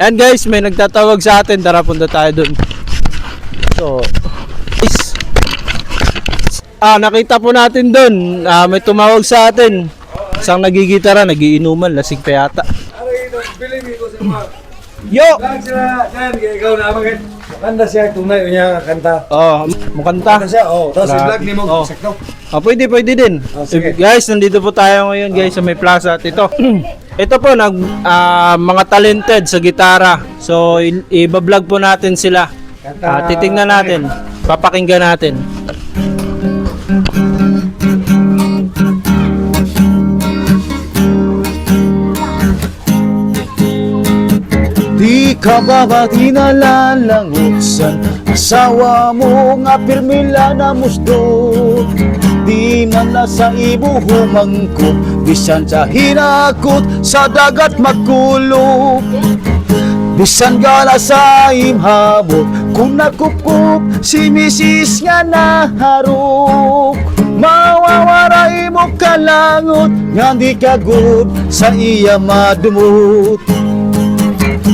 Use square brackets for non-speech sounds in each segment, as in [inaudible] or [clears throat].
And guys, may nagtatawag sa atin. Tara, punta tayo dun. So, guys. Ah, nakita po natin dun. Ah, may tumawag sa atin. Isang nagigitara, nagiinuman, lasing pa yata. [clears throat] Yo! Kanta siya, tunay niya kanta. Oh, mukanta. Kanta siya, oh. Tapos i-vlog ni mo, Oh. sakto. Ah, pwede, pwede din. Oh, sige. guys, nandito po tayo ngayon guys sa may plaza at ito. [clears throat] ito po, nag, ah, mga talented sa gitara. So, i-vlog po natin sila. Kanta. Ah, titingnan natin. Papakinggan natin. Di ka ba ba tinalalangusan Asawa mo nga pirmila na musdo Di man na sa ibo humangkot Bisan sa hinakot sa dagat magkulog Bisan gala sa imhabot Kung nakukup si misis nga naharok. Mawawaray mo kalangot Nga di ka sa iya madumot.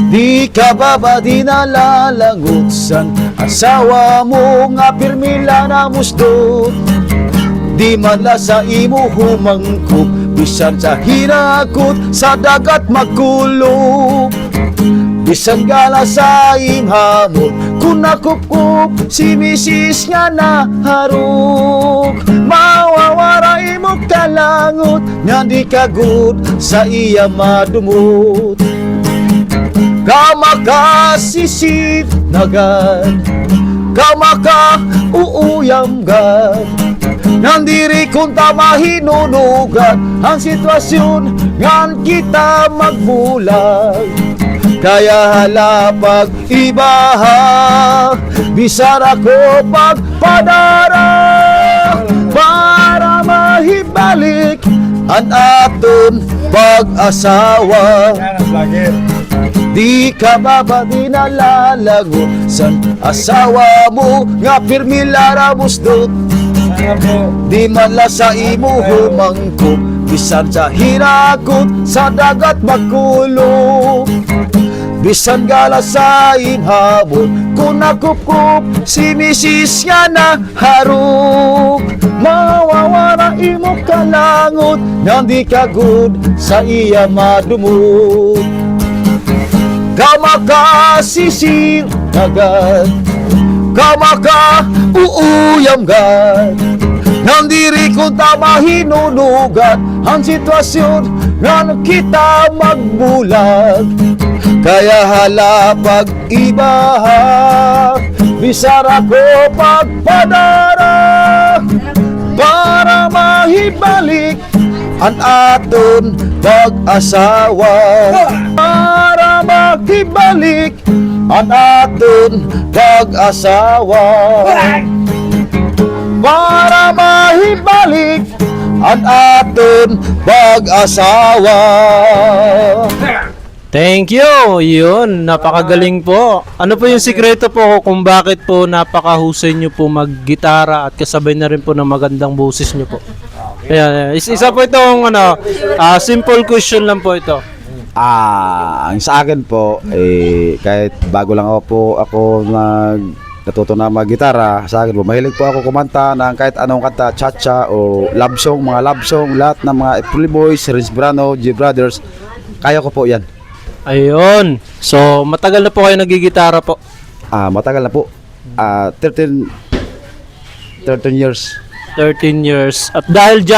Di ka ba ba di nalalangutsan Asawa mo nga pirmila na musdo Di man la sa imo humangkop Bisan sa hinakot sa dagat magkulog Bisan gala sa imhamot Kung nakupkup si misis nga naharok Mawawaray mo kalangot Nga di ka good sa iya madumot. Kamakasisid nagad Kamaka uuyam gad Nandiri kung tama hinunugan Ang sitwasyon ngan kita magbulag Kaya halapag ibaha Bisar ako pagpadara Para mahibalik Ang aton pag-asawa. Di ka ba ba dinalalago San asawa mo nga pirmila musdot Sana po. Di man la sa imo humangko Bisan sa hinakot sa dagat magkulo Bisan gala sa inhabot Kung nakupkup si misis nga na harok Mawawara imo kalangot Nang di ka sa iya madumot. Kamakasisir agad Kamaka uuyam gad Nandiri kung tama hinunugat Ang sitwasyon nga kita magbulag. Kaya halapag ibaha Bisar ako pagpadara Para mahibalik ang aton pag-asawa. Para maghibalik ang aton pag-asawa Para mahibalik ang aton pag-asawa Thank you! Yun, napakagaling po. Ano po yung sikreto po kung bakit po napakahusay nyo po maggitara at kasabay na rin po ng magandang boses nyo po? Ayan, is- isa po itong ano, ah, simple question lang po ito. Ah, ang sa akin po, eh, kahit bago lang ako po ako nag natuto na mag-gitara, sa akin po, mahilig po ako kumanta ng kahit anong kanta, cha-cha o love song, mga love song, lahat ng mga Epuli Boys, Rins Brano, G Brothers, kaya ko po yan. Ayun. So, matagal na po kayo nagigitara po. Ah, matagal na po. Ah, 13 13 years. 13 years. At dahil dyan,